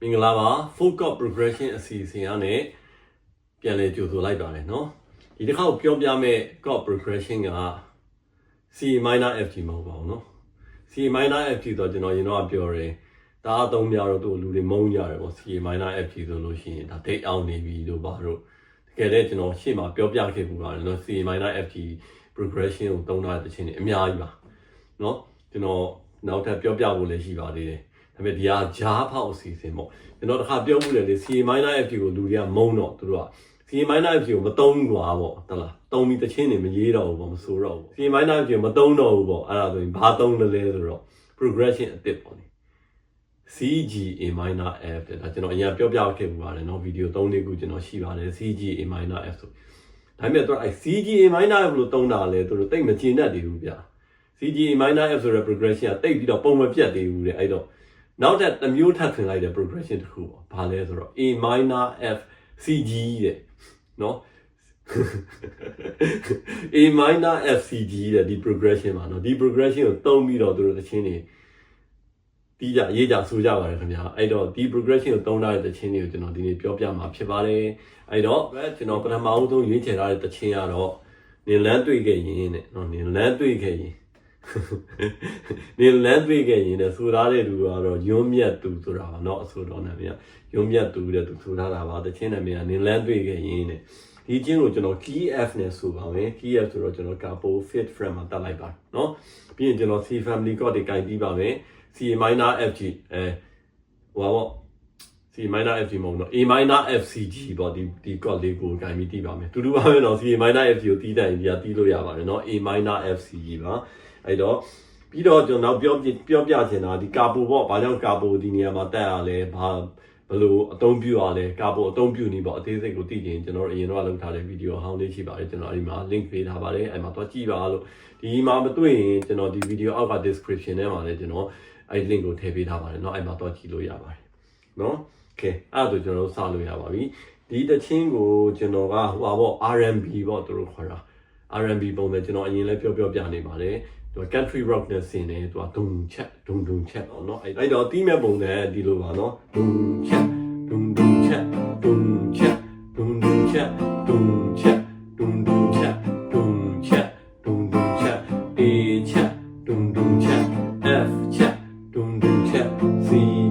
မင်္ဂလာပါ full chord progression အစီအစဉ်ကနေပြန်လည်ကြိုဆိုလိုက်ပါတယ်เนาะဒီတစ်ခါကိုပြောပြမဲ့ chord progression က C minor F G မဟုတ်ပါဘူးเนาะ C minor F G တော့ကျွန်တော်ရင်တော့ပြောတယ်ဒါအသုံးများတော့သူလူတွေမုန်းကြတယ်ပေါ့ C minor F G ဆိုလို့ရှိရင်ဒါ date out နေပြီလို့ပါတော့တကယ်လည်းကျွန်တော်ရှေ့မှာပြောပြခဲ့ပူပါတယ်เนาะ C minor F G progression ကိုသုံးထားတဲ့ချင်းတွေအများကြီးပါเนาะကျွန်တော်နောက်ထပ်ပြောပြဖို့လည်းရှိပါသေးတယ် ဒါပေမဲ့ဒီဟာဂျားဖောက်အစီအစဉ်ပေါ့ကျွန်တော်တစ်ခါပြောမှုတယ်လေ C minor F G ကိုလူတွေကမုန်းတော့သူတို့က C minor F G ကိုမသုံးဘူးကွာပေါ့တလားသုံးပြီးတချင်းတွေမရေးတော့ဘူးပေါ့မဆိုတော့ဘူး C minor F G ကိုမသုံးတော့ဘူးပေါ့အဲ့ဒါဆိုရင်ဘာသုံးလဲလဲဆိုတော့ progression အစ်စ်ပေါ့နိ C G A minor F တဲ့ဒါကျွန်တော်အရင်ပြောပြခဲ့ပူပါတယ်เนาะဗီဒီယို3လေးခုကျွန်တော်ရှိပါတယ် C G A minor F ဆိုဒါပေမဲ့သူကအဲ C G A minor F လို့သုံးတာလဲသူတို့တိတ်မကျင်တတ်သေးဘူးဗျာ C G A minor F ဆိုတဲ့ progression ကတိတ်ပြီးတော့ပုံမပြတ်သေးဘူးတဲ့အဲ့တော့ နောက်တဲ့တစ်မျိုးထပ်ဆင်လိုက်တဲ့ progression တစ်ခုပေါ့ဘာလဲဆိုတော့ A minor F C G တဲ့နော် A minor F C G တဲ့ဒီ progression ပါနော်ဒီ progression ကိုတုံးပြီးတော့တို့တချင်းတွေတီးကြရေးကြဆိုကြပါတယ်ခင်ဗျာအဲ့တော့ဒီ progression ကိုတုံးထားတဲ့တချင်းတွေကိုကျွန်တော်ဒီနေ့ပြောပြမှာဖြစ်ပါတယ်အဲ့တော့ကျွန်တော်ပထမအဆုံးရွေးချယ်ထားတဲ့တချင်းကတော့နင်လန်းတွေ့ခဲ့ရင်တဲ့နော်နင်လန်းတွေ့ခဲ့ရင် နင်လန်းတွေ့ခဲ့ရင်တဲ့ဆိုထားတဲ့လူကတော့ယွန်းမြတ်သူဆိုတာပါเนาะအဆိုတော်နာမည်ကယွန်းမြတ်သူတဲ့သူဆိုထားတာပါတချင်းနာမည်ကနင်လန်းတွေ့ခဲ့ရင်တဲ့ဒီချင်းကိုကျွန်တော် key f နဲ့ဆိုပါမယ် key f ဆိုတော့ကျွန်တော် capo fit frame မှာတက်လိုက်ပါเนาะပြီးရင်ကျွန်တော် c family chord တွေခြင်ပြီးပါမယ် c minor f g အဲဟိုပါပေါ့ C minor F G မဟုတ်တော့ A minor F C G ပေါ့ဒီဒီ chord လေးကိုခြင်ပြီးတီးပါမယ်တူတူပါပဲเนาะ C minor F G ကိုတီးတိုင်းဒီကတီးလို့ရပါတယ်เนาะ A minor F C G ပါ အဲ့တော့ပြီးတော့ကျွန်တော်ပြောပြပြောပြချင်တာဒီကာပိုပေါ့ဘာကြောင့်ကာပိုဒီနေရာမှာတက်ရလဲဘာဘလို့အသုံးပြုရလဲကာပိုအသုံးပြုနေပေါ့အသေးစိတ်ကိုသိချင်ကျွန်တော်အရင်တော့လုပ်ထားတဲ့ဗီဒီယိုဟောင်းလေးရှိပါတယ်ကျွန်တော်အဲ့ဒီမှာ link ပေးထားပါတယ်အဲ့မှာတော့ကြည့်ပါလို့ဒီမှာမတွေ့ရင်ကျွန်တော်ဒီဗီဒီယိုအောက်က description ထဲမှာလည်းကျွန်တော်အဲ့ link ကိုထည့်ပေးထားပါတယ်เนาะအဲ့မှာတော့ကြည့်လို့ရပါတယ်เนาะ โอเคအဲ့ဒါဆိုကျွန်တော်တို့စလို့ရပါပြီဒီတချင်းကိုကျွန်တော်ကဟိုပါပေါ့ R&B ပေါ့သူတို့ခေါ်တာ R&B ပုံစံကျွန်တော်အရင်လည်းပြောပြောပြနေပါတယ် သူက country rock နဲ့ဆင်နေသူကဒုံချက်ဒုံဒုံချက်ပေါ့နော်အဲ့အဲ့တော့တီးမဲ့ပုံစံဒီလိုပါနော်ဒုံချက်ဒုံဒုံချက်ဒုံချက်ဒုံဒုံချက်ဒုံချက်ဒုံဒုံချက်ဒုံချက်ဒုံဒုံချက် A ချက်ဒုံဒုံချက် F ချက်ဒုံဒုံချက် C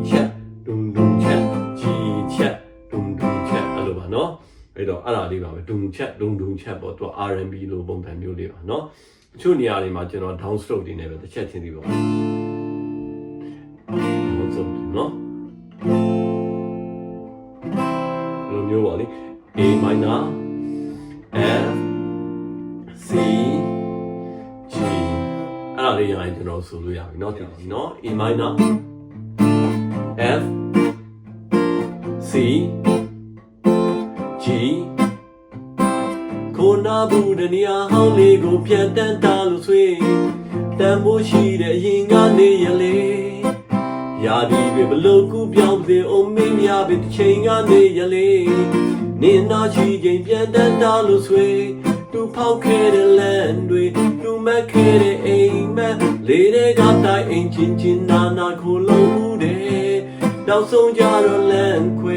ချက်ဒုံဒုံချက် G ချက်ဒုံဒုံချက်အဲ့လိုပါနော်အဲ့တော့အဲ့ဒါလေးပါပဲဒုံချက်ဒုံဒုံချက်ပေါ့သူက R&B လိုပုံစံမျိုးလေးပါနော်တ ချို့နေရာတွေမှာကျွန်တော် down stroke တွေနဲ့ပဲတစ်ချက်ချင်းစီပေါ့ down stroke နော်ဒီလိုမျိုးပါလေ A minor F C G အဲ့ဒါလေးရရင်ကျွန်တော်ဆိုလို့ရပြီเนาะဒီเนาะ A minor F C ဘူးတနေရာဟောင်းလေးကိုပြန်တန်းတာလို့ဆွေးတန်ဖို့ရှိတဲ့အရင်ကနေရလေရာဒီပဲဘလို့ကူပြောင်းစေအောင်မင်းများပဲတစ်ချိန်ကနေရလေနင်းနာချီချိန်ပြန်တန်းတာလို့ဆွေးသူဖောက်ခဲ့တဲ့လမ်းတွေသူမက်ခဲ့တဲ့အိမ်မက်လေးတွေကတိုင်အိမ်ချင်းချင်းနာနာခိုလုံးမှုတဲ့နောက်ဆုံးကြတော့လမ်းခွေ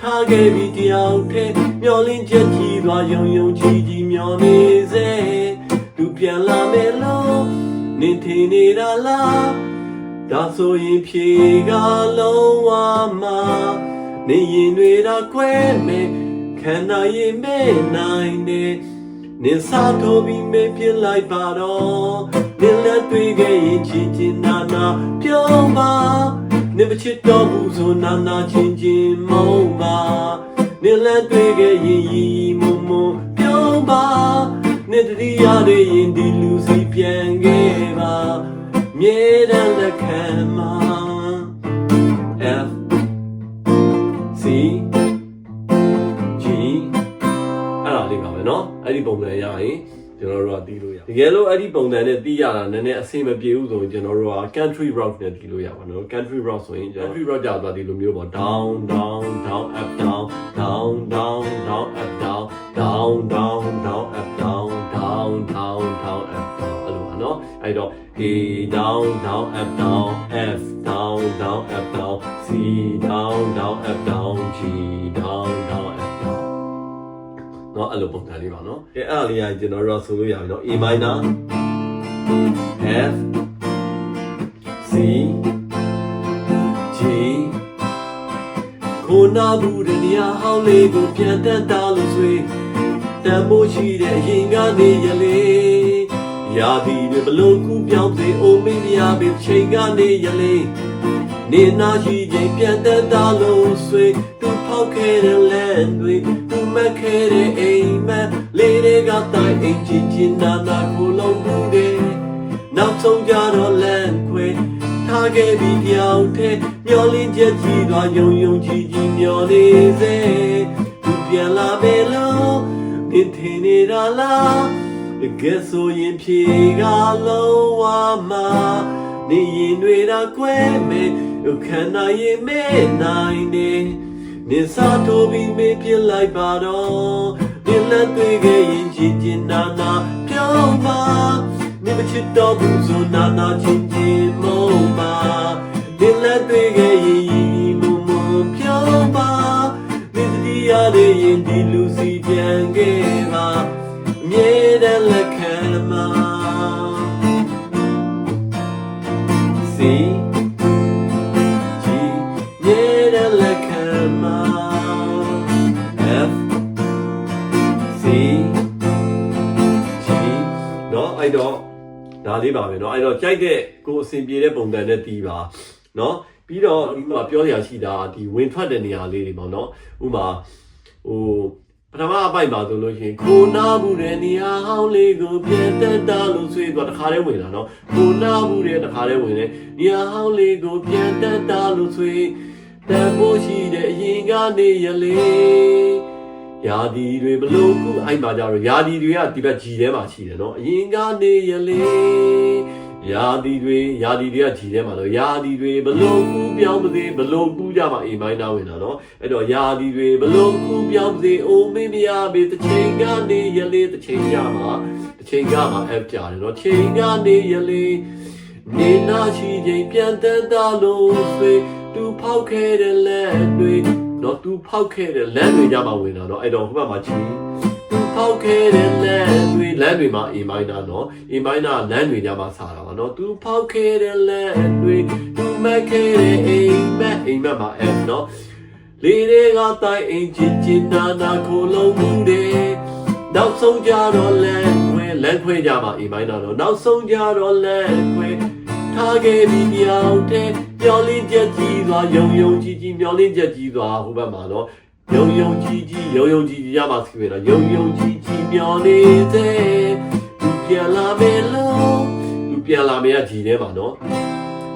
ထားခဲ့ပြီးတယောက်တည်းမျောလင်းချက်ကြီးသွားယုံယုံကြည်ကြည် မျောနေစေသူပြန်လာမယ်လို့နင်ထင်နေတာလားဒါဆိုရင်ဖြေကလုံးဝမှာနေရင်တွေတော့ကွဲမယ်ခန္ဓာရင်မဲ့နိုင်တယ်နင်စားထိုးပြီးမေးပြလိုက်ပါတော့နင်လက်တွေ့ခဲ့ရင်ချစ်ချင်နာနာပြောပါနေမချစ်တော့ဘူးဆိုနာနာချင်းချင်းမုံပါနေလန်းတွေ့ခဲ့ရင်ရီရီမုံမုံ ပြောင်းပါနေတတိယတွေရင်ဒီလူစီပြန်ခဲ့ပါမြေတမ်းလက်ခံမှာ F C G အဲ့ဒါလေးပါမယ်နော်အဲ့ဒီပုံစံရရင်ကျွန်တော်တို့ကတီးလို့ရ တကယ်လို့အဲ့ဒီပုံစံနဲ့တီးရတာနည်းနည်းအဆင်မပြေဘူးဆိုရင်ကျွန်တော်တို့က country rock နဲ့တီးလို့ရပါနော် country rock ဆိုရင် country rock ကြာသွားဒီလိုမျိုးပေါ့ down down down up down down down down up down down down down up down down down down up down အဲ့လိုပါနော်အဲ့တော့ A down down up down F down down up down C down down down up down G down နော်အဲ့လိုပုံစံလေးပါနော်အဲအဲ့လေးကကျွန်တော်တို့ဆိုလို့ရပြီနော် A minor F C G ကိုနာဘူးတဲ့နေရာဟောင်းလေးကိုပြန်တက်တာလို့ဆိုတန်ဖို့ရှိတဲ့ရင်ကနေရလေရာသီတွေဘလို့ကူပြောင်းစေအိုမင်းမရပေချိန်ကနေရလေနေနာရှိချိန်ပြန်တက်တာလို့ဆိုသူဖောက်ခဲ့တဲ့လက်တွေ မက်ခဲ့တဲ့အိမ်မက်လေးတွေကတိုင်အိမ်ချင်းချင်းနာနာကိုလုံးမှုတဲ့နောက်ဆုံးကြတော့လမ်းခွေထားခဲ့ပြီးကြောက်တဲ့မျောလင်းချက်ကြီးသွားယုံယုံကြည်ကြည်မျောနေစေသူပြန်လာမယ်လို့နင်ထင်နေတာလားတကယ်ဆိုရင်ဖြေကလုံးဝမှာနေရင်တွေတော့ကွဲမယ်ခံနိုင်ရင်မဲနိုင် နေနေစားတိုးပြီးမေးပြလိုက်ပါတော့ဒီလက်တွေ့ခဲ့ရင်ချစ်ချင်နာနာပြောင်းပါနေမချစ်တော့ဘူးဆိုနာနာချင်းချင်းမုန်းပါဒီလက်တွေ့ခဲ့ရင်ရီရီမုံမုံပြောင်းပါနေတတိယလေးရင်ဒီလူစီပြန်ခဲ့ပါအမြဲတမ်းလက်ခံမှာစီ လေးပါပဲเนาะအဲ့တော့ကြိုက်တဲ့ကိုယ်အစဉ်ပြေတဲ့ပုံစံနဲ့တီးပါเนาะပြီးတော့ဒီမှာပြောရရှိတာဒီဝင်ထွက်တဲ့နေရာလေးတွေပေါ့เนาะဥပမာဟိုပထမအပိုက်ပါဆိုလို့ရှိရင်ခိုနာဘူးတဲ့နေရာဟောင်းလေးကိုပြန်တက်တာလို့ဆွေးတော့တခါတည်းဝင်လာเนาะခိုနာဘူးတဲ့တခါတည်းဝင်တယ်နေရာဟောင်းလေးကိုပြန်တက်တာလို့ဆွေးတန်ဖို့ရှိတဲ့အရင်ကနေရလေ ရာဒီတွေမလို့ခုအဲ့မှာကြတော့ရာဒီတွေကဒီဘက် G ထဲမှာရှိတယ်နော်အရင်ကနေရလေရာဒီတွေရာဒီတွေက G ထဲမှာတော့ရာဒီတွေဘလို့ခုပြောင်းမသေးဘလို့ခုကြမှာ A minor ဝင်တာနော်အဲ့တော့ရာဒီတွေဘလို့ခုပြောင်းမသေးအိုမင်းမရပေတစ်ချိန်ကနေရလေတစ်ချိန်ကြမှာတစ်ချိန်ကမှာ F ကြတယ်နော်ချိန်ကနေရလေနေနာရှိချိန်ပြန်တတ်တာလို့ဆွေသူဖောက်ခဲ့တဲ့လက်တွေ တော့သူဖောက်ခဲ့တဲ့လက်တွေကြမှာဝင်တာเนาะအဲ့တော့ဟိုဘက်မှာချိန်သူဖောက်ခဲ့တဲ့လက်တွေလက်တွေမှာ A minor เนาะ A minor လမ်းတွေကြမှာစားတာပါเนาะသူဖောက်ခဲ့တဲ့လက်တွေသူမက်ခဲ့တဲ့အိမ်မက်အိမ်မက်မှာ F เนาะလေးတွေကတိုင်အိမ်ချစ်ချင်နာနာကိုလုံးမှုတဲ့နောက်ဆုံးကြတော့လမ်းခွဲလမ်းခွဲကြမှာ A minor တော့နောက်ဆုံးကြတော့လမ်းခွဲ ထားခဲ့ပြီးမြောက်တဲ့မျောလင်းချက်ကြီးသွားယုံယုံကြည်ကြည်မျောလင်းချက်ကြီးသွားဟိုဘက်မှာတော့ယုံယုံကြည်ကြည်ယုံယုံကြည်ကြည်ရမှာစီပဲတော့ယုံယုံကြည်ကြည်မျောနေတဲ့သူပြန်လာမယ်လို့သူပြန်လာမယ်ကကြည်ထဲမှာနော်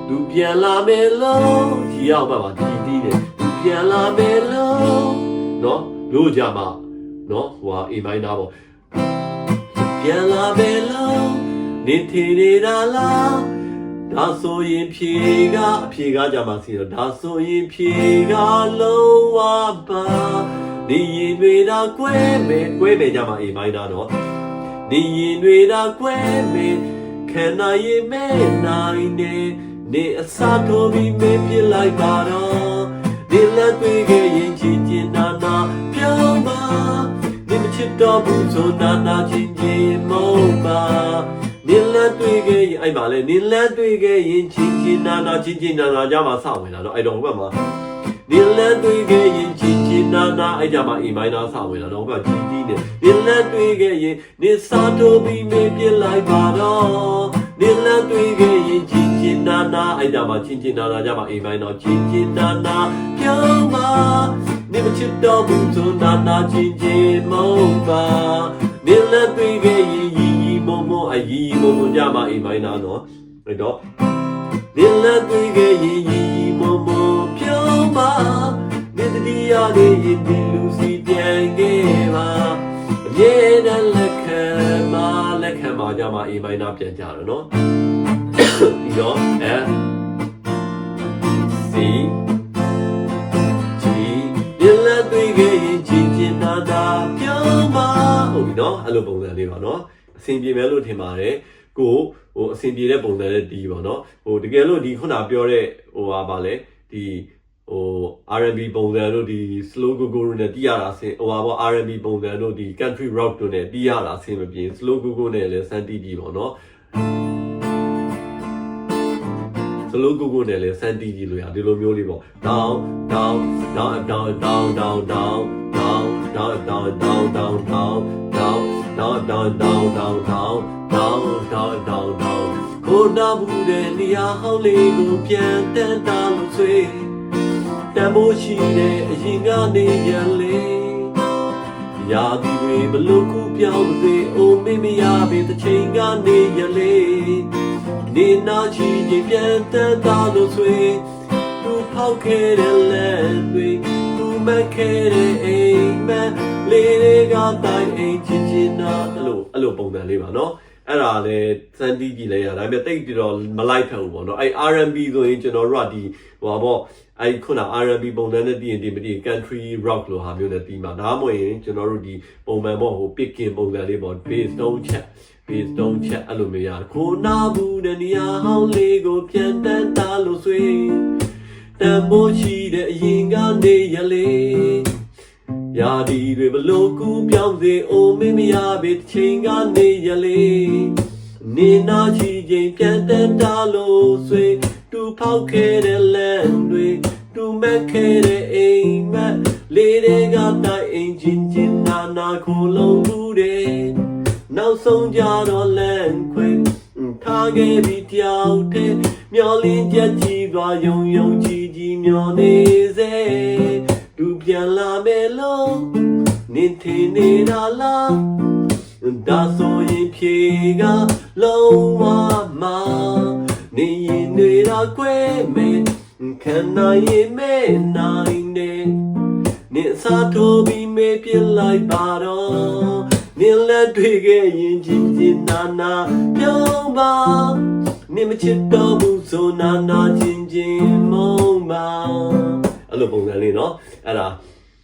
သူပြန်လာမယ်လို့ကြည်ရောက်ဘက်မှာကြည်တီးတယ်သူပြန်လာမယ်လို့နော်လို့ကြမှာနော်ဟိုဟာ A minor ပေါ့ပြန်လာမယ်လို့နေထင်နေတာလား ဒါဆိုရင်ဖြေကအဖြေကကြမှာစီတော့ဒါဆိုရင်ဖြေကလုံးဝပါဒီရင်တွေတော့ကွဲမယ်ကွဲမယ်ကြမှာ A minor တော့ဒီရင်တွေတော့ကွဲမယ်ခံနိုင်ရင်မဲနိုင်နေနေအစားထိုးပြီးမေးပြလိုက်ပါတော့ဒီလက်တွေရဲ့ရင်ချင်ချင်နာနာပြောင်းပါဒီမချစ်တော့ဘူးဆိုနာနာချင်းချင်း အဲ့ပါလေနေလက်တွေ့ခဲ့ရင်ချင်းချင်းနာနာချင်းချင်းနာနာကြမှာစဝင်လာတော့အဲ့တော့ဟိုဘက်မှာနေလက်တွေ့ခဲ့ရင်ချင်းချင်းနာနာအဲ့ကြမှာအီမိုင်းနာစဝင်လာတော့ဟိုဘက်ကြီးကြီးနေနေလက်တွေ့ခဲ့ရင်နေစားတိုးပြီးမေးပြလိုက်ပါတော့နေလက်တွေ့ခဲ့ရင်ချင်းချင်းနာနာအဲ့ကြမှာချင်းချင်းနာနာကြမှာအီမိုင်းတော့ချင်းချင်းနာနာပြောင်းပါနေမချစ်တော့ဘူးဆိုနာနာချင်းချင်းမုန်းပါနေလက်တွေ့ခဲ့ရင်ရီရီ မုံမုံအရီရီမုံမုံကြမှာအီမိုင်းနာတော့အဲ့တော့ဒီလက်တွေ့ကရင်ရင်မမပြောင်းပါဒီတတိယလေးရင်ဒီလူစီပြန်ခဲ့ပါအမြဲတမ်းလက်ခံပါလက်ခံပါကြမှာ A minor ပြန်ကြတော့နော်ဒီတော့ F C G ဒီလက်တွေ့ကရင်ချင်းချင်းနာတာပြောင်းပါဟုတ်ပြီနော်အဲ့လိုပုံစံလေးပါနော်အ ဆင်ပြေမယ်လို့ထင်ပါတယ်ကိုဟိုအဆင်ပြေတဲ့ပုံစံနဲ့ဒီပေါ့နော်ဟိုတကယ်လို့ဒီခုနပြောတဲ့ဟိုဟာပါလဲဒီဟို R&B ပုံစံတို့ဒီ slow go go တို့နဲ့တီးရတာအဆင်ဟိုပါပေါ့ R&B ပုံစံတို့ဒီ country rock တို့နဲ့တီးရတာအဆင်မပြေ slow go go နဲ့လည်းစမ်းတီးကြည့်ပေါ့နော် slow go go နဲ့လည်းစမ်းတီးကြည့်လို့ရဒီလိုမျိုးလေးပေါ့ down down down down down down down down down down down down down down down down down down down down down down down ကိုနာဘူးတဲ့နေရာဟောင်းလေးကိုပြန်တန်းတာလို့ဆွေးတန်မိုးရှိတဲ့အရင်ကနေပြန်လေရာဒီတွေဘလို့ကူပြောင်းစေအိုမေမရပေတဲ့ချိန်ကနေရလေနေနာချီချင်းပြန်တန်းတာလို့ဆွေး သူဖောက်ခဲ့တဲ့လမ်းတွေသူမက်ခဲ့တဲ့အိမ်မက်လေးတွေကတိုင်းအိမ်ချင်းချင်းနာအဲ့လိုအဲ့လိုပုံစံလေးပါနော်အဲ့ဒါလည်းစမ်းတီးကြည့်လိုက်ရဒါပေမဲ့တိတ်ပြီးတော့မလိုက်ဖက်ဘူးပေါ့နော်အဲ့ R&B ဆိုရင်ကျွန်တော်တို့ကဒီဟိုပါပေါ့အဲ့ခုန R&B ပုံစံနဲ့တည်ရင်ဒီမတည် country rock လိုဟာမျိုးနဲ့တည်မှာဒါမှမဟုတ်ရင်ကျွန်တော်တို့ဒီပုံမှန်ပေါ့ဟို picking ပုံစံလေးပေါ့ bass တုံးချက် bass တုံးချက်အဲ့လိုမျိုးရတယ်ခိုးနာဘူးတဲ့နေရာဟောင်းလေးကိုပြန်တန်းတာလို့ဆွေး တန်မိုးရှိတဲ့အရင်ကနေရလေရာဒီတွေဘလို့ကူပြောင်းစေအိုမင်းမရပေတစ်ချိန်ကနေရလေနေနာချီချိန်ပြန်တန်းတာလို့ဆွေတူဖောက်ခဲ့တဲ့လမ်းတွေတူမက်ခဲ့တဲ့အိမ်မက်လေးတွေကတိုင်အိမ်ချင်းချင်းနာနာခိုလုံးမှုတယ်နောက်ဆုံးကြတော့လမ်းခွေထားခဲ့ပြီးတယောက်တည်း မျောလင်းချက်ကြီးသွားယုံယုံကြည်ကြည်မျောနေစေသူပြန်လာမယ်လို့နင်ထင်နေတာလားဒါဆိုရင်ဖြေကလုံးဝမနေရင်နေတာကွဲမယ်ခံနိုင်ရင်မဲနိုင်တယ်နင်စားထိုးပြီးမေးပြလိုက်ပါတော့နင်လက်တွေ့ခဲ့ရင်ချင်းချင်းနာနာပြောင်းပါ နင်မချစ်တော့ဘူးဆိုနာနာချင်းချင်းမုံပါအဲ့လိုပုံစံလေးနော်အဲ့ဒါ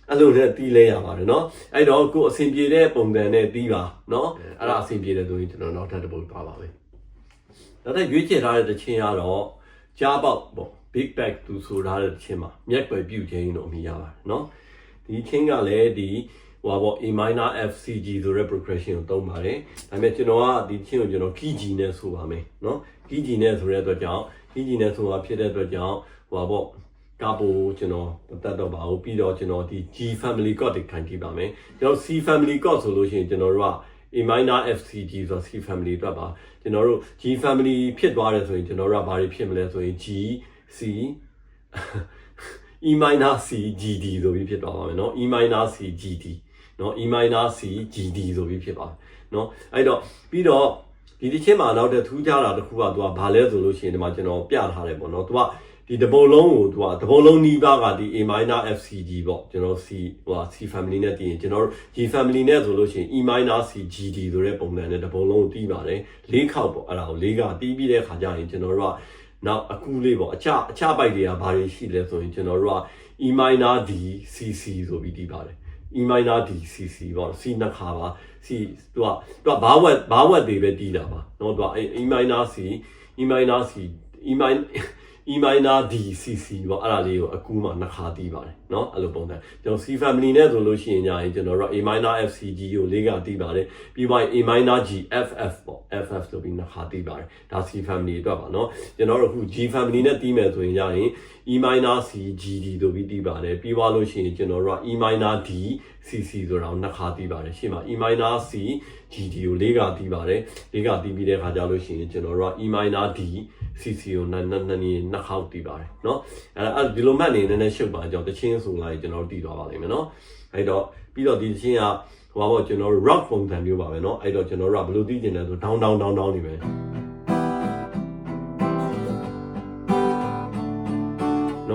အဲ့လိုနဲ့တီးလဲရပါတယ်နော်အဲ့တော့ကိုအဆင်ပြေတဲ့ပုံစံနဲ့တီးပါနော်အဲ့ဒါအဆင်ပြေတယ်ဆိုရင်ကျွန်တော်နောက်ထပ်တစ်ပုဒ်ပါပါမယ်နောက်ထပ်ရွေးချယ်ထားတဲ့တခြင်းကတော့ကြားပေါက်ပေါ့ big bag သူဆိုထားတဲ့တခြင်းမှာမျက်ွယ်ပြုတ်ခြင်းတော့အမိရပါတယ်နော်ဒီခြင်းကလည်းဒီဟိုပေါ့ A minor F C G ဆိုတဲ့ progression ကိုသုံးပါတယ်ဒါပေမဲ့ကျွန်တော်ကဒီခြင်းကိုကျွန်တော် key G နဲ့ဆိုပါမယ်နော် นาะ key G နဲ့ဆိုတဲ့အတွက်ကြောင့် key G နဲ့ဆိုတာဖြစ်တဲ့အတွက်ကြောင့်ဟိုပါပေါ့ကာပိုကျွန်တော်တတ်တော့ပါဘူးပြီးတော့ကျွန်တော်ဒီ G family chord တွေခံကြည့်ပါမယ်ကျွန်တော် C family chord ဆိုလို့ရှိရင်ကျွန်တော်တို့က A minor FCG ဆိုတော့ C family အတွက်ပါကျွန်တော်တို့ G family ဖြစ်သွားတယ်ဆိုရင်ကျွန်တော်တို့ကဘာတွေဖြစ်မလဲဆိုရင် G C E minor C GD ဆိုပြီးဖြစ်သွားပါမယ်เนาะ E minor C GD เนาะ E minor C GD ဆိုပြီးဖြစ်ပါတယ်เนาะအဲ့တော့ပြီးတော့ ဒီဒီချင်းမှာနောက်တဲ့ထူးခြားတာတစ်ခုကသူကဘာလဲဆိုလို့ရှိရင်ဒီမှာကျွန်တော်ပြထားတယ်ပေါ့နော်သူကဒီတပုံလုံးကိုသူကတပုံလုံးနီးပါးကဒီ A minor FCG ပေါ့ကျွန်တော် C ဟို C family နဲ့တည်ရင်ကျွန်တော် G family နဲ့ဆိုလို့ရှိရင် E minor CGD ဆိုတဲ့ပုံစံနဲ့တပုံလုံးကိုတီးပါတယ်၄ခေါက်ပေါ့အဲ့ဒါကို၄ကတီးပြီးတဲ့ခါကျရင်ကျွန်တော်တို့ကနောက်အကူလေးပေါ့အချအချပိုက်တွေကဘာတွေရှိလဲဆိုရင်ကျွန်တော်တို့က E minor D CC ဆိုပြီးတီးပါတယ် E minor D CC ပေါ့ C နှစ်ခါပါ C သူကသူကဘာဝက်ဘာဝက်တွေပဲတီးတာပါเนาะသူက E minor C E minor C E minor E minor D C C ပေါ့အဲ့ဒါလေးကိုအကူမှနှစ်ခါတီးပါတယ်เนาะအဲ့လိုပုံစံကျွန်တော် C family နဲ့ဆိုလို့ရှိရင်ညာရင်ကျွန်တော်တို့ A minor F C G ကိုလေးကတီးပါတယ်ပြီးသွားရင် A minor G F F ပေါ့ F F ဆိုပြီးနှစ်ခါတီးပါတယ်ဒါ C family အတွက်ပါเนาะကျွန်တော်တို့အခု G family နဲ့တီးမယ်ဆိုရင်ညာရင် E minor C G D ဆိုပြီးတီးပါတယ်ပြီးသွားလို့ရှိရင်ကျွန်တော်တို့က E minor D C C ဆိုတာကိုနှစ်ခါတီးပါတယ်ရှေ့မှာ E minor C G D ကိုလေးကတီးပါတယ်လေးကတီးပြီးတဲ့ခါကျလို့ရှိရင်ကျွန်တော်တို့က E minor D C C ကိုနှစ်နှစ်နှစ်နှစ်ခေါက်တီးပါတယ်เนาะအဲ့ဒါဒီလိုမှတ်နေနည်းနည်းရှုပ်ပါကြောင်းတချင်းဆိုလိုက်ကျွန်တော်တို့တီးသွားပါလိမ့်မယ်เนาะအဲ့တော့ပြီးတော့ဒီတချင်းကဟိုပါပေါ့ကျွန်တော်တို့ rock ပုံစံမျိုးပါပဲเนาะအဲ့တော့ကျွန်တော်တို့ကဘယ်လိုတီးကျင်လဲဆို down down down down နေပဲ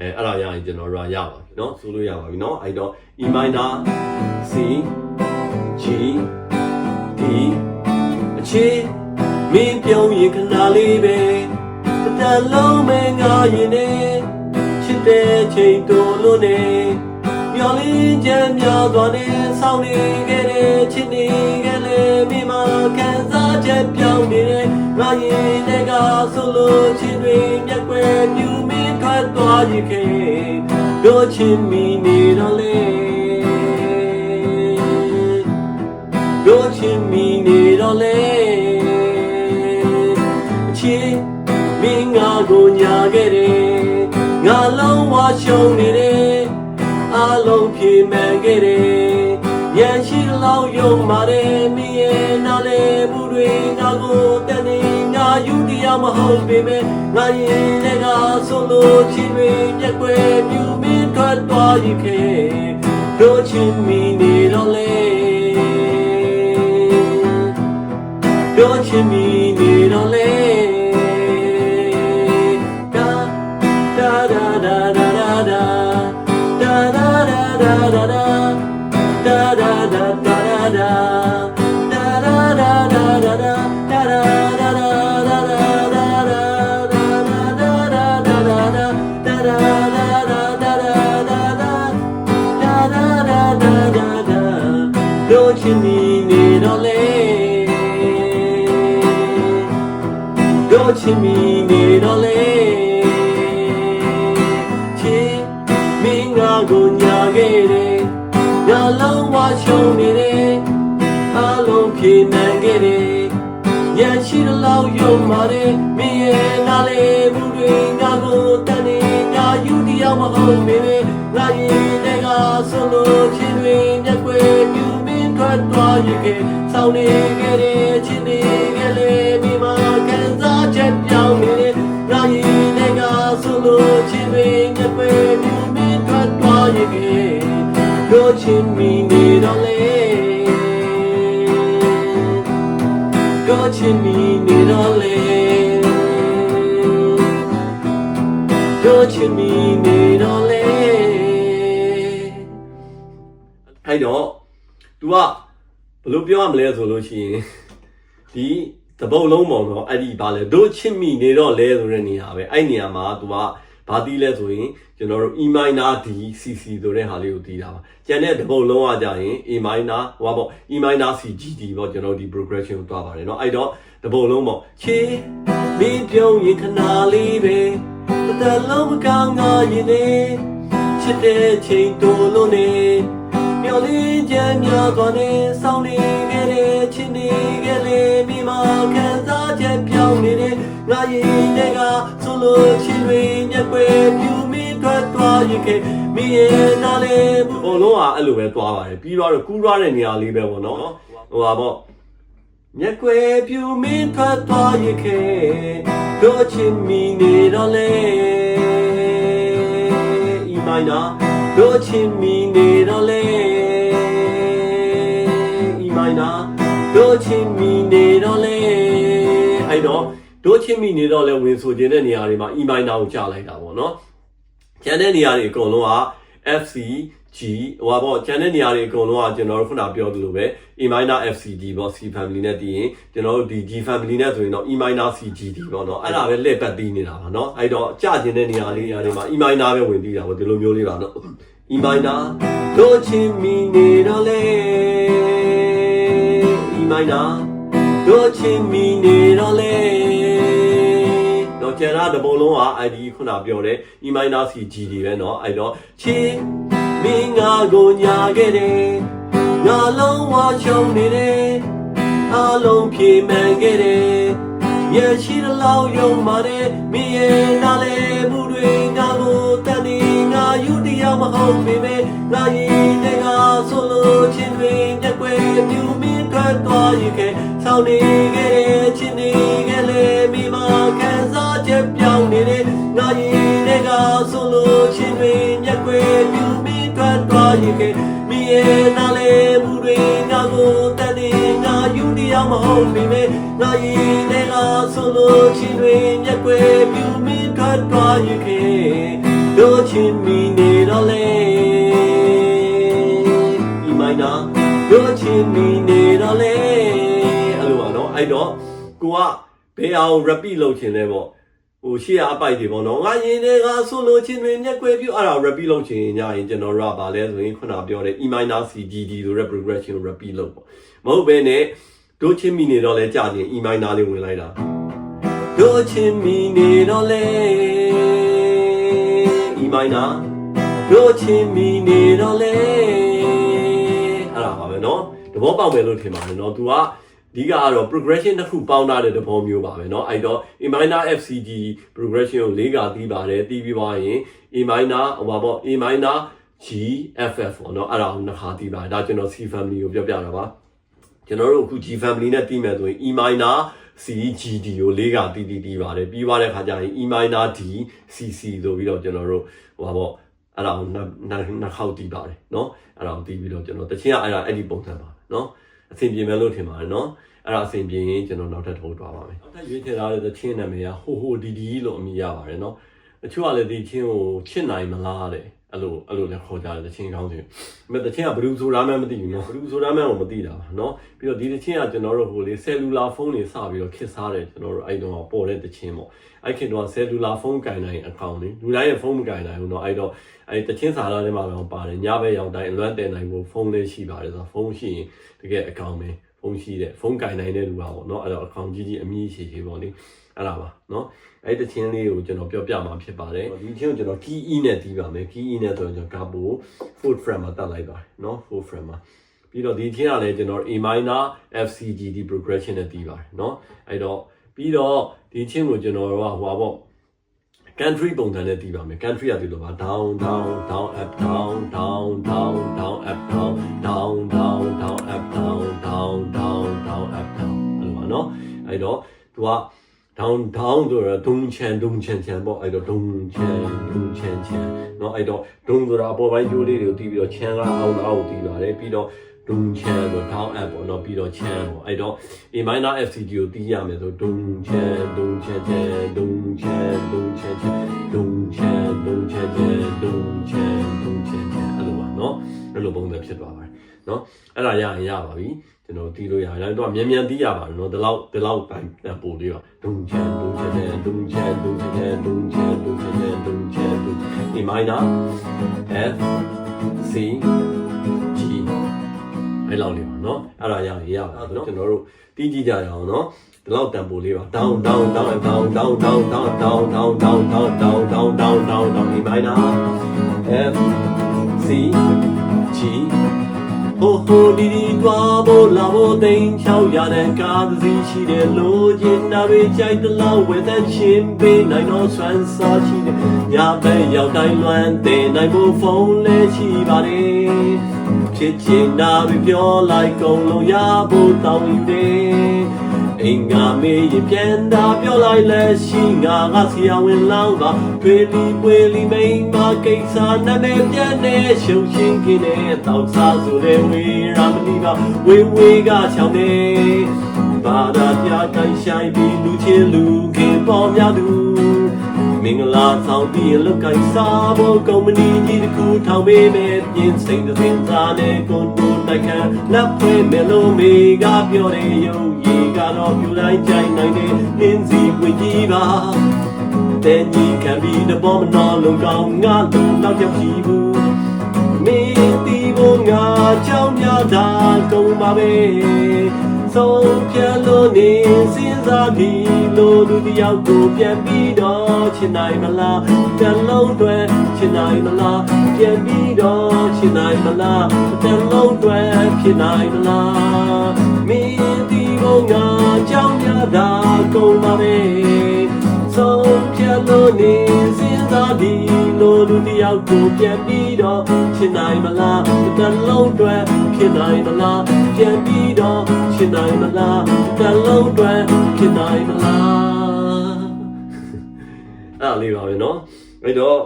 အဲအဲ့ဒါရရင်ကျွန်တော်တို့ကရပါပြီเนาะဆိုလို့ရပါပြီเนาะအဲ့တော့ E minor C G D အချီမင်းပြုံးရင်ခဏလေးပဲတစ်တလုံးမဲငါရင်နေချစ်တဲ့ချိန်တိုလို့နေမျော်လင်းချက်များသွားနေဆောင်းနေခဲ့တဲ့ချစ်နေခဲ့လေ ရခဲ့တို့ချစ်မိနေတော့လေတို့ချင်မီနေတော့လေအချီမင်းငါကိုညာခဲ့တယ်ငါလုံးဝရှုံးနေတယ်အလုံးပြေမှန်ခဲ့တယ်ရန်ရှိလောက်ယုံပါတယ်မင်းရဲ့နားလေမှုတွေငါကိုတန်နေငါ ယူတရားမဟုတ်ပေမဲ့ငါရင်တွေကဆိုလို့ချင်တွေမျက်ွယ်ပြူမင်းထွက်သွားရခဲ့တို့ချင်မီနေတော့လေပြောချင်မိနေ ယူတရားမဟုတ်ပေမဲ့ငါရင်တွေကဆိုလို့ချင်တွေမျက်ွယ်ပြူမင်းထွက်သွားရခဲ့စောင်းနေခဲ့တဲ့ချစ်နေခဲ့လေမိမခံစားချက်ပြောင်းနေငါရင်တွေကဆိုလို့ချင်တွေမျက်ွယ်ပြူမင်းထွက်သွားရခဲ့တို့ချင် လိုပြောရမလဲဆိုလို့ရှိရင်ဒီတပုတ်လုံးပုံတော့အဲ့ဒီဘာလဲတို့ချစ်မိနေတော့လဲဆိုတဲ့နေရာပဲအဲ့နေရာမှာ तू ကဘာတီးလဲဆိုရင်ကျွန်တော်တို့ E minor D CC ဆိုတဲ့ဟာလေးကိုတီးတာပါကျန်တဲ့တပုတ်လုံးကကြရင် A minor ဟိုပါပေါ့ E minor C G D ပေါ့ကျွန်တော်ဒီ progression ကိုတွားပါတယ်เนาะအဲ့တော့တပုတ်လုံးပေါ့ချေမင်းပြုံးရင်ခဏလေးပဲတစ်တလုံးမကောင်းငါရင်နေချစ်တဲ့ချိန်တိုးလို့နေ မျော်လင်းချက်များသွားနေစောင်းနေခဲ့တဲ့ချစ်နေခဲ့လေမိမခံစားချက်ပြောင်းနေတဲ့ငါရင်တွေကဆိုလို့ချစ်တွေမျက်ွယ်ပြူမင်းထွက်သွားရခဲ့မိရဲ့နားလေဘုံလုံးကအဲ့လိုပဲသွားပါတယ်ပြီးတော့ကူးရတဲ့နေရာလေးပဲပေါ့နော်ဟိုပါပေါ့မြက်ွယ်ပြူမင်းထွက်သွားရခဲ့တို့ချင်မီနေတော့လေဤမိုင်းနာတို့ချင်မီနေတော့လေဤ မိုင်းနာတို့ချင်မီနေတော့လေအဲ့တော့တို့ချင်မီနေတော့လေဝင်ဆိုခြင်းတဲ့နေရာတွေမှာဤမိုင်းနာကိုကြားလိုက်တာပေါ့နော်ကျန်တဲ့နေရာတွေအကုန်လုံးက FC G ဟိုပါပေါ့ကျန်တဲ့နေရာတွေအကုန်လုံးကကျွန်တော်တို့ခုနပြောသလိုပဲ E minor FCD ပေါ့ C family နဲ့တည်ရင်ကျွန်တော်တို့ဒီ G family နဲ့ဆိုရင်တော့ E minor CGD ပေါ့နော်အဲ့ဒါပဲလက်ပတ်ပြီးနေတာပါနော်အဲ့တော့ကြကျင်တဲ့နေရာလေးနေရာတွေမှာ E minor ပဲဝင်ပြီးတာပေါ့ဒီလိုမျိုးလေးပါနော် E minor တို့ချင်းမီနေတော့လေ E minor တို့ချင်းမီနေတော့လေတော့ကျန်တာတပုံလုံးက ID ခုနပြောတဲ့ E minor CGD ပဲเนาะအဲ့တော့ချင်းမင်းငါကိုညာခဲ့တယ်ငါလုံးဝရှုံးနေတယ်အလုံးပြေမှန်ခဲ့တယ်ရရှိတဲ့လောက်ယုံပါတယ်မင်းရဲ့နားလေမှုတွေငါကိုတန်နေငါယူတရားမဟုတ်ပေမဲ့ငါရင်တွေက မင်းထွက်သွားရခဲ့ဆောင်းနေခဲ့တဲ့ချင်းနေခဲ့လေမိမခံစားချက်ပြောင်းနေတဲ့ငါရင်တွေကဆိုလို့ချင်းတွေမျက်ွယ်ပြူမင်းထွက်သွားရခဲ့မိရဲ့နားလေမှုတွေငါကိုတန်နေငါယူတရားမဟုတ်ပေမဲ့ငါရင်တွေကဆိုလို့ချင်းတွေမျက်ွယ်ပြူမင်းထွက်သွားရခဲ့တို့ချင်းမီနေတော့လေ အဲ့တော့ကိုကဘယ်အောင် repeat လုပ်ချင်လဲပေါ့ဟိုရှေ့အပိုက်တွေပေါ့နော်ငါရင်တွေကဆွလိုချင်တွေမျက်ကွယ်ပြုအဲ့ဒါ repeat လုပ်ချင်ညရင်ကျွန်တော်ရပါလဲဆိုရင်ခုနပြောတဲ့ E minor C G D ဆိုတဲ့ progression ကို repeat လုပ်ပေါ့မဟုတ်ဘဲနဲ့ဒိုချင်းမီနေတော့လဲကြာနေ E minor လေးဝင်လိုက်တာဒိုချင်းမီနေတော့လဲ E minor ဒိုချင်းမီနေတော့လဲအဲ့ဒါပါပဲနော်သဘောပေါက်မယ်လို့ထင်ပါတယ်နော် तू က အဓိကကတော့ progression တစ်ခုပေါင်းထားတဲ့သဘောမျိုးပါပဲเนาะအဲ့တော့ A minor FCG progression ကို၄ကတီးပါတယ်တီးပြီးသွားရင် A minor ဟိုပါပေါ့ A minor G FF ပေါ့เนาะအဲ့ဒါကိုနှစ်ခါတီးပါတယ်ဒါကျွန်တော် C family ကိုပြောပြတာပါကျွန်တော်တို့အခု G family နဲ့တီးမယ်ဆိုရင် E minor C G D ကို၄ကတီးတီးတီးပါတယ်ပြီးသွားတဲ့ခါကျရင် E minor D C C ဆိုပြီးတော့ကျွန်တော်တို့ဟိုပါပေါ့အဲ့ဒါကိုနှစ်နှစ်နှစ်ခေါက်တီးပါတယ်เนาะအဲ့ဒါကိုတီးပြီးတော့ကျွန်တော်တချင်းကအဲ့ဒါအဲ့ဒီပုံစံပါပဲเนาะ အဆင်ပြေမယ်လို့ထင်ပါတယ်နော်အဲ့ဒါအဆင်ပြေရင်ကျွန်တော်နောက်ထပ်ထုတ်သွားပါမယ်နောက်ထပ်ရွေးချယ်ထားတဲ့သချင်းနာမည်ကဟိုဟိုဒီဒီလို့အမည်ရပါတယ်နော်အချို့ကလည်းဒီချင်းကိုချစ်နိုင်မလားတဲ့ အဲ့လိုအဲ့လိုလည်းခေါ်ကြတယ်တချင်းကောင်းတယ်။မဲ့တချင်းကဘယ်သူဆိုရမှန်းမသိဘူးနော်။ဘယ်သူဆိုရမှန်းကိုမသိတာပါနော်။ပြီးတော့ဒီတချင်းကကျွန်တော်တို့ဟိုလေဆယ်လူလာဖုန်းတွေစပြီးတော့ခစ်စားတယ်ကျွန်တော်တို့အဲ့တော့ပေါ်တဲ့တချင်းပေါ့။အဲ့ခင်တော့ဆယ်လူလာဖုန်းကင်နိုင်အကောင့်လေးလူတိုင်းရဲ့ဖုန်းမကင်နိုင်ဘူးနော်။အဲ့တော့အဲ့တချင်းစာသားထဲမှာတော့ပါတယ်ညဘက်ရောက်တိုင်းအလွမ်းတင်နိုင်ဖို့ဖုန်းလေးရှိပါတယ်ဆိုတော့ဖုန်းရှိရင်တကယ်အကောင့်ပဲ။ဖုန်းရှိတဲ့ဖုန်းကင်နိုင်တဲ့လူပါပေါ့နော်။အဲ့တော့အကောင့်ကြီးကြီးအမြင့်ရှိရှိပေါ့လေ။ အဲ့ဒါပါเนาะအဲ့တချင်းလေးကိုကျွန်တော်ပြောပြမှာဖြစ်ပါတယ်ဒီချင်းကိုကျွန်တော် key e နဲ့တီးပါမယ် key e နဲ့ဆိုရင်ကျွန်တော် capo foot frame မှာတက်လိုက်ပါတယ်เนาะ foot frame မှာပြီးတော့ဒီချင်းကလည်းကျွန်တော် A minor FCGD progression နဲ့တီးပါတယ်เนาะအဲ့တော့ပြီးတော့ဒီချင်းကိုကျွန်တော်ကဟိုပါပေါ့ country ပုံစံနဲ့တီးပါမယ် country ကဒီလိုပါ down down down up down down down down up down down down down up down down down down up down အဲ့လိုပါเนาะအဲ့တော့သူက down down ဆိုတော့ဒုံချန်ဒုံချန်ချန်ပေါ့အဲ့တော့ဒုံချန်ဒုံချန်ချန်เนาะအဲ့တော့ဒုံဆိုတာအပေါ်ပိုင်းကျိုးလေးတွေကိုတီးပြီးတော့ချန်ကအောက်အောက်တီးပါတယ်ပြီးတော့ဒုံချန်ဆို down up ပေါ့เนาะပြီးတော့ချန်ပေါ့အဲ့တော့ A minor FCD ကိုတီးရမယ်ဆိုဒုံချန်ဒုံချန်ချန်ဒုံချန်ဒုံချန်ချန်ဒုံချန်ဒုံချန်ချန်ဒုံချန်ဒုံချန်ချန်အဲ့လိုပါเนาะအဲ့လိုပုံစံဖြစ်သွားပါတယ်เนาะအဲ့ဒါရရင်ရပါပြီ ကျွန်တော်တီးလို့ရတယ်ဒါတော့မြန်မြန်တီးရပါတယ်နော်ဒီလောက်ဒီလောက်ပိုင်းပို့လေးပါဒုံချန်ဒုံချန်ဒုံချန်ဒုံချန်ဒုံချန်ဒုံချန်ဒုံချန်ဒုံချန် E minor F C G အဲ့လောက်လေးပါနော်အဲ့ဒါရရရပါနော်ကျွန်တော်တို့တီးကြည့်ကြရအောင်နော်ဒီလောက်တန်ပိုလေးပါ down down down down down down down down down down down down down down down E minor F C ဟိုဟိုဒီဒီတွားဖို့လာဖို့တိမ်ချောက်ရတဲ့ကားတစ်စီးရှိတယ်လို့ကျင်နာတွေကြိုက်တလောက်ဝယ်တဲ့ချင်းပေးနိုင်တော့ဆွမ်းစားရှိတယ်ညဘက်ရောက်တိုင်းလွမ်းတင်နိုင်ဖို့ဖုန်းလေးရှိပါတယ်ဖြစ်ချင်တာပဲပြောလိုက်ကုန်လုံးရဖို့တောင်းယူတယ် အင်္ဂါမေးရင်ပြန်တာပြောလိုက်လဲရှိငါကဆရာဝန်လောင်းပါတွေလီပွေလီမိန်မကိစ္စနာမည်ပြန်နေရှုံရှင်ကင်းနဲ့တောက်စားဆိုတဲ့ဝေရမဏီကဝေဝေကချောင်းနေဘာသာပြတိုင်းဆိုင်ပြီးလူချင်းလူခင်ပေါ်များသူမင်္ဂလာဆောင်ပြီးလုတ်ကိုင်စားဖို့ကုမ္ပဏီကြီးတစ်ခုထောင်ပေးမယ်ပြင်စိန်သင်စားနဲ့ကွန်တိုတိုက်ခံလက်ဖွင့်မယ်လို့မိကပြောတယ်ယုံရည် ကတော့ပြူလိုက်ကြိုင်နိုင်တဲ့နင်းစီဝင်ကြီးပါတဲ့ကြီးခံပြီးတဘောမတော်လုံးကောင်းငါလုံးတော့ကြောက်ကြည့်ဘူးမင်းတီးဖို့ငါကြောင်းများတာကုန်ပါပဲဆုံးဖြတ်လို့နေစဉ်းစားပြီးလို့လူတယောက်ကိုပြန်ပြီးတော့ချင်နိုင်မလားတလုံးတွဲချင်နိုင်မလားပြန်ပြီးတော့ချင်နိုင်မလားတလုံးတွဲဖြစ်နိုင်မလား မင်းဒီဘုံငါကြောင်းများတာကုန်ပါပဲဆုံးဖြတ်လို့နေစဉ်းစားပြီးလို့လူတယောက်ကိုပြန်ပြီးတော့ချင်နိုင်မလားတလုံးတွဲဖြစ်နိုင်မလားပြန်ပြီးတော့ချင်နိုင်မလားတလုံးတွဲဖြစ်နိုင်မလားအဲ့လေးပါပဲเนาะအဲ့တော့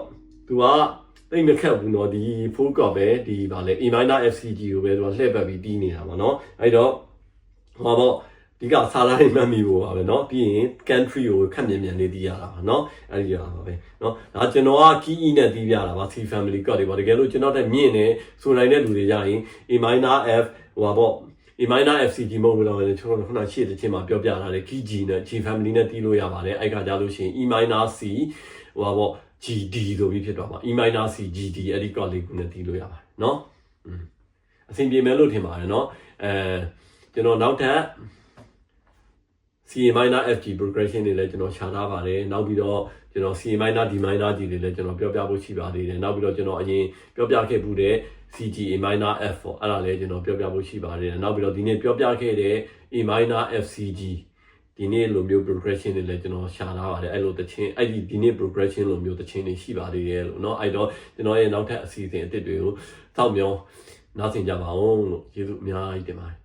तू ကတိတ်မခက်ဘူးเนาะဒီ full cop ပဲဒီဗာလဲ A minor FCG ကိုပဲ तू ကလှည့်ပတ်ပြီးတီးနေတာပါเนาะအဲ့တော့ဟောပေါ့ ဒီကစာသားတွေမှတ်မိဖို့ပါပဲเนาะပြီးရင် country ကိုခက်မြန်မြန်လေးတည်ရတာပါเนาะအဲ့ဒီရပါပဲเนาะဒါကျွန်တော်က key e နဲ့တည်ပြတာပါ C family code တွေပါတကယ်လို့ကျွန်တော်တက်မြင့်နေဆိုနိုင်တဲ့လူတွေကြရင် A minor F ဟိုပါပေါ့ A minor FCG မဟုတ်ဘူးတော့လည်းကျွန်တော်တို့ခုနရှေ့တစ်ချင်းမှာပြောပြထားတယ် key G နဲ့ G family နဲ့တည်လို့ရပါတယ်အဲ့ခါကြလို့ရှိရင် E minor C ဟိုပါပေါ့ GD ဆိုပြီးဖြစ်သွားမှာ E minor C GD အဲ့ဒီ code လေးကိုနဲ့တည်လို့ရပါတယ်เนาะอืมအဆင်ပြေမယ်လို့ထင်ပါတယ်เนาะအဲကျွန်တော်နောက်ထပ် CA minor FG progression တွေလည်းကျွန်တော်ရှာထားပါတယ်နောက်ပြီးတော့ကျွန်တော် CA minor D minor G တွေလည်းကျွန်တော်ပြောပြဖို့ရှိပါသေးတယ်နောက်ပြီးတော့ကျွန်တော်အရင်ပြောပြခဲ့မှုတဲ့ CG A minor F ပေါ့အဲ့ဒါလည်းကျွန်တော်ပြောပြဖို့ရှိပါတယ်နောက်ပြီးတော့ဒီနေ့ပြောပြခဲ့တဲ့ A minor FCG ဒီနေ့လိုမျိုး progression တွေလည်းကျွန်တော်ရှာထားပါတယ်အဲ့လိုတချင်းအဲ့ဒီဒီနေ့ progression လိုမျိုးတချင်းတွေရှိပါသေးတယ်လို့เนาะအဲ့တော့ကျွန်တော်ရဲ့နောက်ထပ်အစီအစဉ်အသစ်တွေကိုတောက်မြောင်းနားဆင်ကြပါအောင်လို့ကျေးဇူးအများကြီးတင်ပါတယ်